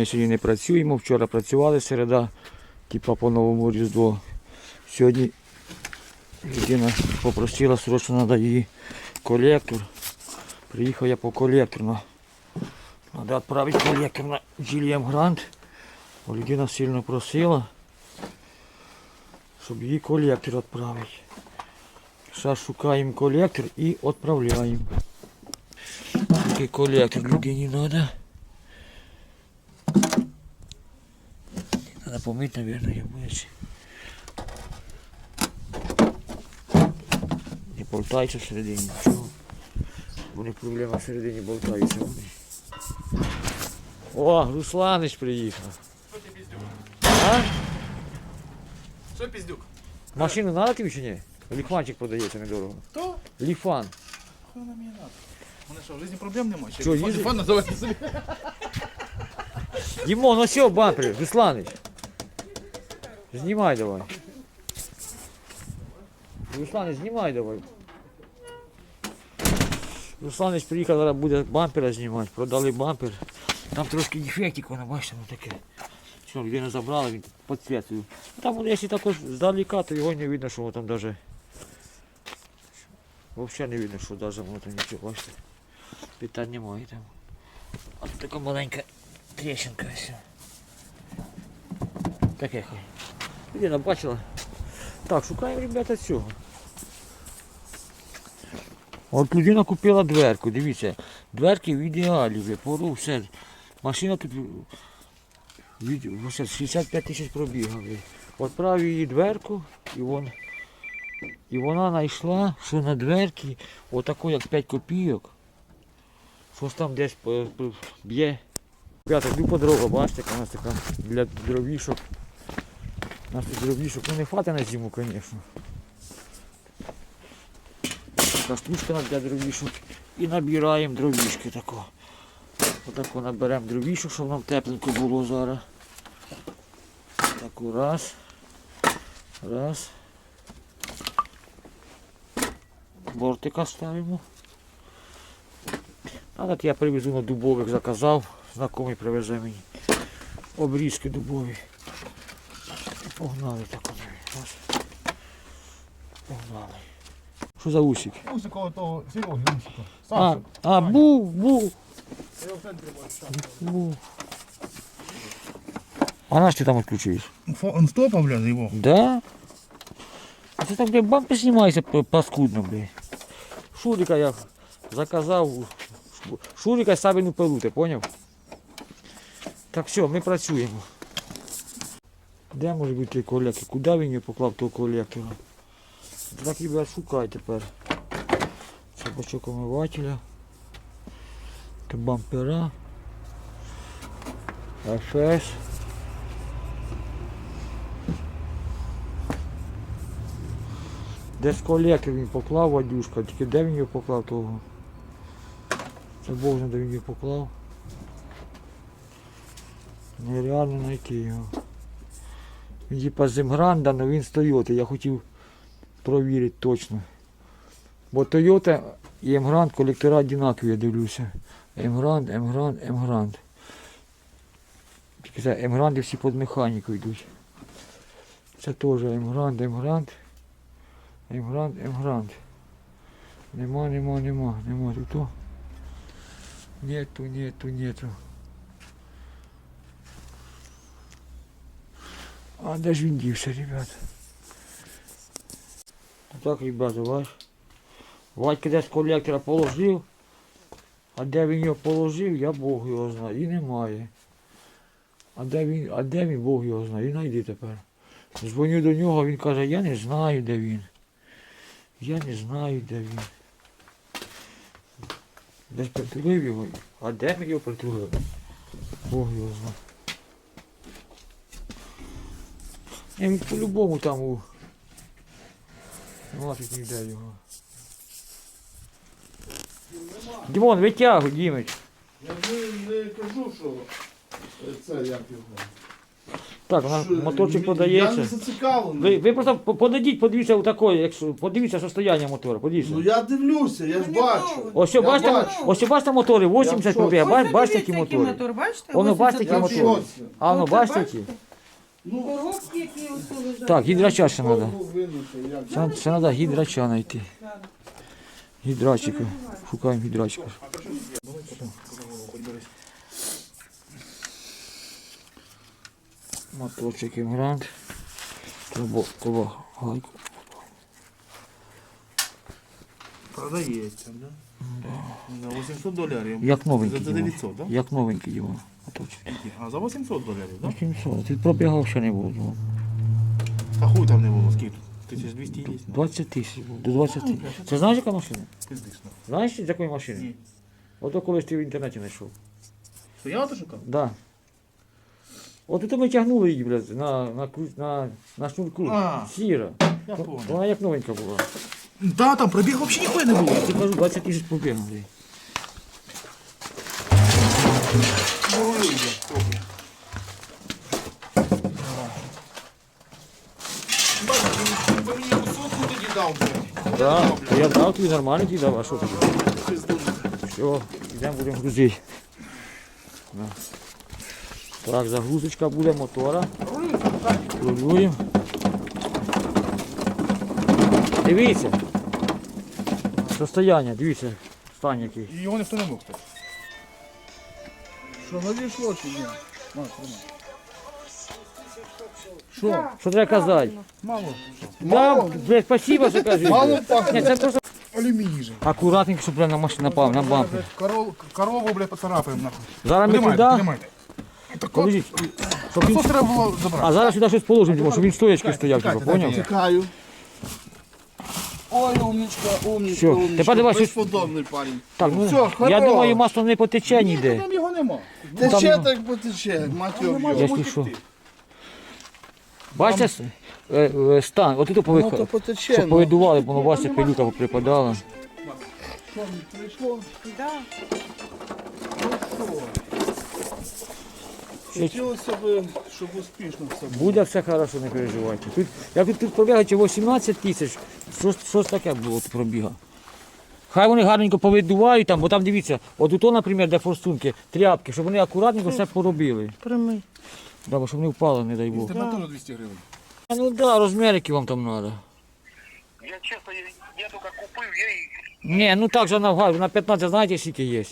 Ми сьогодні не працюємо, вчора працювали середа, типа по новому різдву. Сьогодні людина попросила, срочно треба її колектор. Приїхав я по колектор. на- Треба відправити колектор на GLM Грант. Бо людина сильно просила, щоб її колектор відправити. Зараз шукаємо колектор і відправляємо. Такий колектор людині треба. Надо помыть, наверное, я боюсь. Не болтається всередині нічого. Вони проблема всередині болтаються вони. О, Русланич приїхав. Що ти піздюк? А? Що піздюк? Машину надо тобі чи ні? Ліфанчик продається недорого. Хто? Ліфан. Хуй на мені надо. У мене що, в житті проблем немає? Що, телефон- їздить? телефон називати собі. Дімон, ось сьо бампер, Русланич. Знімай давай. Русланич, знімай давай. Русланич приїхав, зараз буде бампера знімати. Продали бампер. Там трошки дефектик, воно бачите, ну таке. Що, людина забрала, він підсвітив. Там, воно, якщо також здалека, то його не видно, що воно там даже. Взагалі не видно, що даже воно там нічого, бачите. Питань немає там. А тут така маленька трещинка ось. Таке хай. Людина бачила. Так, шукаємо, ребята, цього. От людина купила дверку, дивіться, дверки в ідеалі, пору, все. Машина тут від, все, 65 тисяч пробігав. Отправив її дверку і вон. І вона знайшла, що на дверці отако як 5 копійок. Щось там десь е, б'є. Ребята, йду по дорогу, бачите, у нас така для дровішок. Нас тут дровішок, ну не хватить на зиму, звісно. Така штучка для дровішок. І набираємо дровішки тако. Отако наберемо дровішок, щоб нам тепленько було зараз. Таку раз. Раз. Бортика ставимо. А так я привезу на дубовик, заказав, знайомий привезе мені. Обрізки дубові. Погнали так вони. Раз. Погнали. Що за усик? Ось такого того Сереги Гринчика. А, а, був, був, Я його в центрі бачу. був. А наш ти там відключиш? Он стопав, блядь, його. Да? А це так, блядь, бампер знімається п- паскудно, блядь. Шурика я заказав. Шу- Шурика Сабину пилу, ти поняв? Так все, ми працюємо. Де може бути той колектор? Куди він його поклав того колектора? Так ребят, шукай тепер. Це бачок омивателя. Це бампера. ФС. Десь колектор він поклав, Вадюшка, тільки де він його поклав того? Це Бог знає, де він його поклав. Нереально знайти його. Типа Земгранда, але він з Toyota. Я хотів провірити точно. Бо Toyota і Емгранд колектора одинакові, я дивлюся. Емгранд, Емгранд, Емгранд. Тільки це Емгранди всі під механіку йдуть. Це теж Емгранд, Емгранд. Емгрант, Емгрант. Нема, нема, нема, нема тут. то. Нету, нету, нету. А де ж він дівся, ребят? Так, ребята, бач. Вадька десь колектора положив, а де він його положив, я Бог його знаю. І немає. А де він, а де він Бог його знає? І знайди тепер. Дзвоню до нього, він каже, я не знаю, де він. Я не знаю, де він. Десь притулив його. А де ми його притулили? Бог його знає. Я він по-любому там у. Нема тут ніде його. Дімон, витягуй, Дімич. Я не, не кажу, що це як його. Так, вона, Що, моторчик Я не подається. зацікавлений. Ви, ви просто по- подойдіть, подивіться у такої, якщо подивіться состояння мотора, подивіться. Ну я дивлюся, я ж бачу. Ось що, Я бачите, бачу. ось що, бачите мотори, 80 в шоці. пробіг, Ось бачите, бачите подивіться, які який мотори? мотор, бачите? Воно, бачите, 82. які Я в шоці. А ну Оце бачите? які? Ну, Коробки, які ось лежать. Так, гідрача ще треба. голову винути, як? Ще, ще треба гідрача знайти. Гідрачика. Шукаємо гідрачика. Моторчик імгрант. Треба, треба гайку. Продається, да? За 800 доларів. Як новенький. За його. 900, да? Як новенький його. Моторчик. А за 800 доларів, да? 700. Ти пробігав ще не було. ну. А хуй там не було, скільки? 1200 є. 20 тисяч було. До 20. Це знаєш, яка машина? Пиздично. Знаєш, з якої машини? Ні. Ото колись ти в інтернеті знайшов. Що я ото шукав? Да. От тут ми тягнули її, блядь, на, на, кру- на, на шнурку. А. Сіра. Я понял. Вона як новенька була. Да, там пробіг взагалі ніхуя не було. Тобі кажу, 20 тисяч побігли. Бачиш, він мені сотку. Да. Я дав тобі нормально тобі дав, а що тобі? Все, йдемо будемо грузити. Да. Так, загрузочка буде мотора. Рулюємо. Дивіться. Состояння, дивіться, стан який. І його ніхто не мог. Що, надійшло чи ні? На, тримай. Що? Що треба казати? Мало. Да, блядь, спасибо, що кажеш. Мало Ні, пахне. це просто Алюміній же. акуратненько, щоб блядь, на машину напав, на бампер. Корову, корову, блядь, поцарапаємо нахуй. Зараз ми туди. піднімайте. Так от, Подождіть. Щоб він... що треба було забрати? А зараз сюди щось положимо, типу, щоб він стоячки стояв, типу, поняв? Тікаю. Ой, умничка, умничка, Всё, умничка. тепер давай щось- Безподобний парень. Так, ну, Все, я хорош. думаю, масло не потече ніде. Там його нема. Тече так потече, мать його б'є. Що. Бачите, е, е, стан, от тут Ну пових... то потече, щоб ну. повидували, бо ну, бачите, пилюка припадала. Що, прийшло? Да. Хотілося б, щоб успішно все було. Буде все хорошо, не переживайте. Тут, як тут, тут пробігаючи 18 тисяч, що, ж- що ж таке було тут пробіга? Хай вони гарненько повидувають там, бо там дивіться, от тут, наприклад, де форсунки, тряпки, щоб вони акуратненько все поробили. Прямий. Да, бо щоб не впало, не дай Бог. Температура 200 гривень. А, Ну да, розмірики вам там треба. Я честно, я, я только купил, я и Ні, ну так же на, на 15, знаєте, скільки є.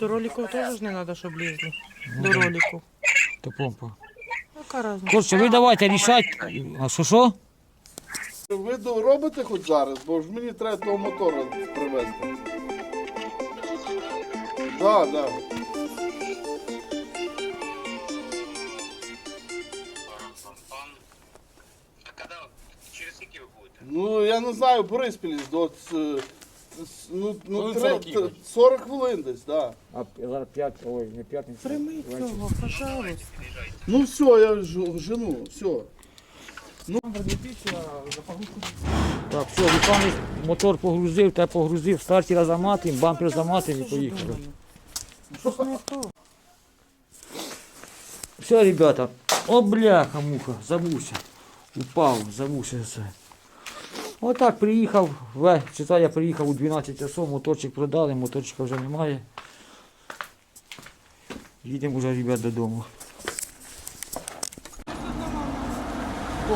До роликів теж ж не треба, щоб лізли. До ролику. То помпа. Яка? Коротше, ви давайте рішать. А що що? Ви до- робите хоч зараз, бо ж мені треба того мотора привезти. Да, да. через будете? Ну я не знаю, Бориспіль до ц- ц- ну, ну, 40 хвилин десь, да. А зараз 5, ой, не п'ятниця. Прямий цього, пожалуйста. Ну все, я ж- жену, все. Так, все, Віталій мотор погрузив, те погрузив, стартера заматим, бампер заматим і поїхали. То. Все, ребята, о бляха муха, забувся. Упав, забувся все. Отак приїхав, ве, читай, я приїхав у 12 часов, моторчик продали, моторчика вже немає. Їдемо вже, ребят, додому.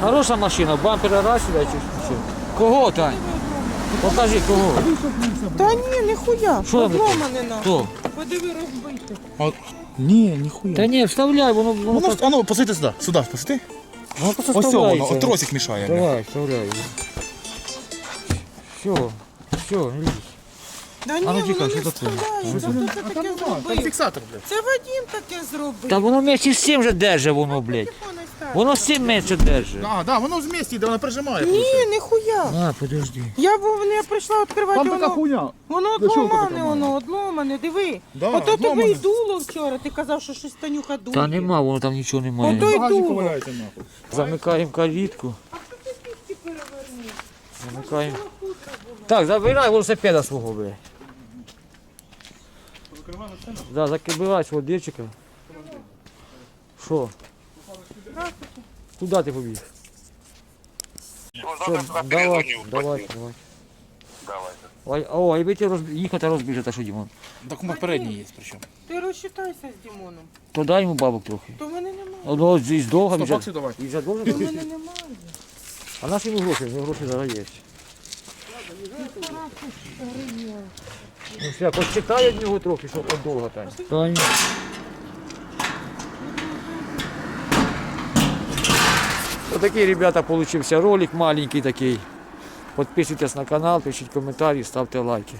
Хороша машина, бампера раз сюди чи що? Кого, Тань? Покажи, кого. Та ні, ніхуя. Що там таке? Подломане на. Хто? Подиви розбите. Ні, ніхуя. Та ні, вставляй, воно, воно, Воно, так, а ну, посити сюди, сюди, посити. воно просто Ось цього воно, вставляється. от тросик мішає. Давай, вставляй. Все, все, не лізь. Та ні, А ну, воно тікай, не що таке? вставляється. Хто це таке зробив? фіксатор, блядь. Це Вадим таке зробив. Та воно вместе з цим же держить воно, блядь. Воно з цим держить. А, да, воно в місті, де вона прижимає. Ні, ніхуя. А, подожди. Я був, я прийшла відкривати, Там така воно, хуйня. воно Для чого одломане, така воно одломане, диви. Да, Ото тобі одломане. й дуло вчора, ти казав, що щось Танюха дує. Та нема, воно там нічого немає. Ото й Багажнику дуло. валяється нахуй. Замикаємо калітку. Замикаємо. Так, забирай велосипеда свого, блядь. Да, закибирай свого дівчика. Що? Куди ти побіг? Все, Все, давай, давай, давай. Давай. Ой, О, а ви ті розб... їхати розбіжете, що Дімон? Документ передній є, причому. Ти розчитайся з Дімоном. То дай йому бабок трохи. То в мене немає. Одного з із довга 100 вже. баксів давай. І вже довго? То в мене немає. А наші йому гроші, йому гроші зараз є. Ну все, хоч читай від нього трохи, що от довго там. Таня. Отакий, ребята, получився ролик маленький такий. Подписуйтесь на канал, пишіть коментарі, ставте лайки.